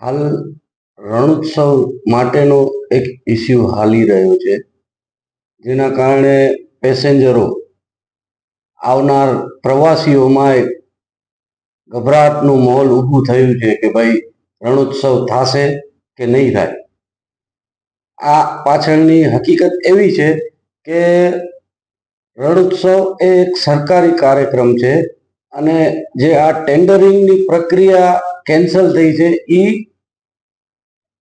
હાલ રણોત્સવ માટેનો એક ઇસ્યુ હાલી રહ્યો છે. જેના કારણે પેસેન્જરો આવનાર પ્રવાસીઓમાં એક ગભરાટનું માહોલ ઊભું થયું છે કે ભાઈ રણોત્સવ થશે કે નહીં થાય. આ પાછળની હકીકત એવી છે કે રણોત્સવ એ એક સરકારી કાર્યક્રમ છે અને જે આ ટેન્ડરિંગની પ્રક્રિયા કેન્સલ થઈ છે. એ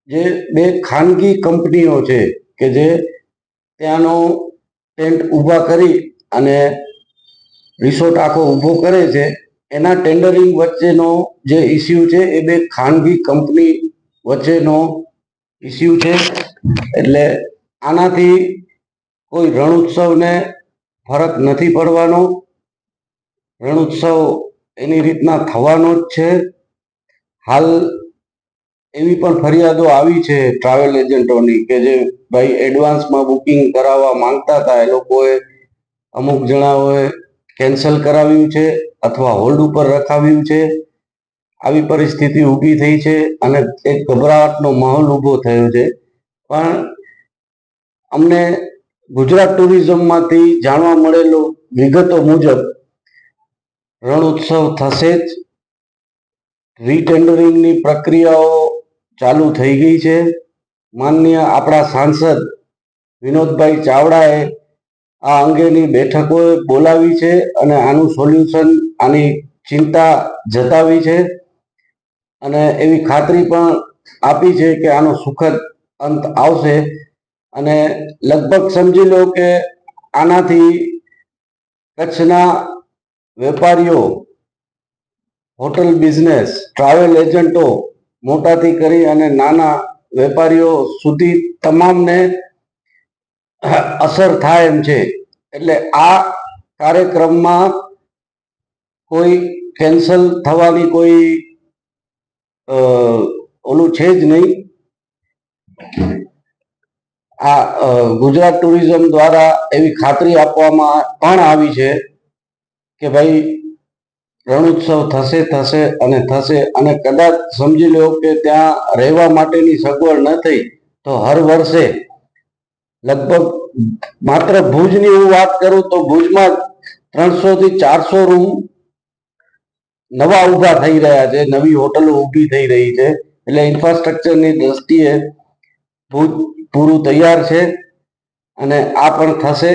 જે બે ખાનગી કંપનીઓ છે કે જે ત્યાંનો ટેન્ટ ઊભા કરી અને રિસોર્ટ આખો ઊભો કરે છે, એના ટેન્ડરિંગ વચ્ચેનો જે ઇસ્યુ છે, એ બે ખાનગી કંપની વચ્ચેનો ઇસ્યુ છે. એટલે આનાથી કોઈ રણોત્સવને ફરક નથી પડવાનો. રણોત્સવ એની રીતના થવાનો જ છે. હાલ એવી પણ ફરિયાદો આવી છે ટ્રાવેલ એજન્ટોની કે જે ભાઈ એડવાન્સમાં બુકિંગ કરાવવા માંગતા હતા, એ લોકોએ અમુક જણાઓએ કેન્સલ કરાવ્યું છે અથવા હોલ્ડ ઉપર રખાવ્યું છે. આવી પરિસ્થિતિ ઊભી થઈ છે અને એક ગભરાટનો માહોલ ઊભો થયો છે. પણ અમને ગુજરાત ટુરિઝમમાંથી જાણવા મળેલો વિગતો મુજબ રણ ઉત્સવ થશે જ. રીટેન્ડરિંગની પ્રક્રિયાઓ ચાલુ થઈ ગઈ છે. માનનીય આપણા સાંસદ વિનોદભાઈ ચાવડાએ આ અંગેની બેઠકો બોલાવી છે અને આનું સોલ્યુશન આની ચિંતા જતાવી છે અને એવી ખાતરી પણ આપી છે કે આનો સુખદ અંત આવશે. અને લગભગ સમજી લો કે આનાથી કચ્છના વેપારીઓ હોટલ બિઝનેસ, ટ્રાવેલ એજન્ટો મોટાથી કરી અને નાના વેપારીઓ સુધી તમામને અસર થાય એમ છે. એટલે આ કાર્યક્રમમાં કોઈ કેન્સલ થવાની કોઈ ઓલું છે જ નહીં. આ ગુજરાત ટુરિઝમ દ્વારા એવી ખાતરી આપવામાં પણ આવી છે કે ભાઈ રણોત્સવ થશે થશે અને થશે. અને કદાચ સમજી લો કે ત્યાં રહેવા માટેની સગવડ ન થઈ, તો હર વર્ષે લગભગ માત્ર ભુજની હું વાત કરું તો ભુજમાં ત્રણસો થી ચારસો રૂમ નવા ઊભા થઈ રહ્યા છે. નવી હોટલો ઊભી થઈ રહી છે. એટલે ઇન્ફ્રાસ્ટ્રક્ચરની દ્રષ્ટિએ ભુજ પૂરું તૈયાર છે અને આ પણ થશે.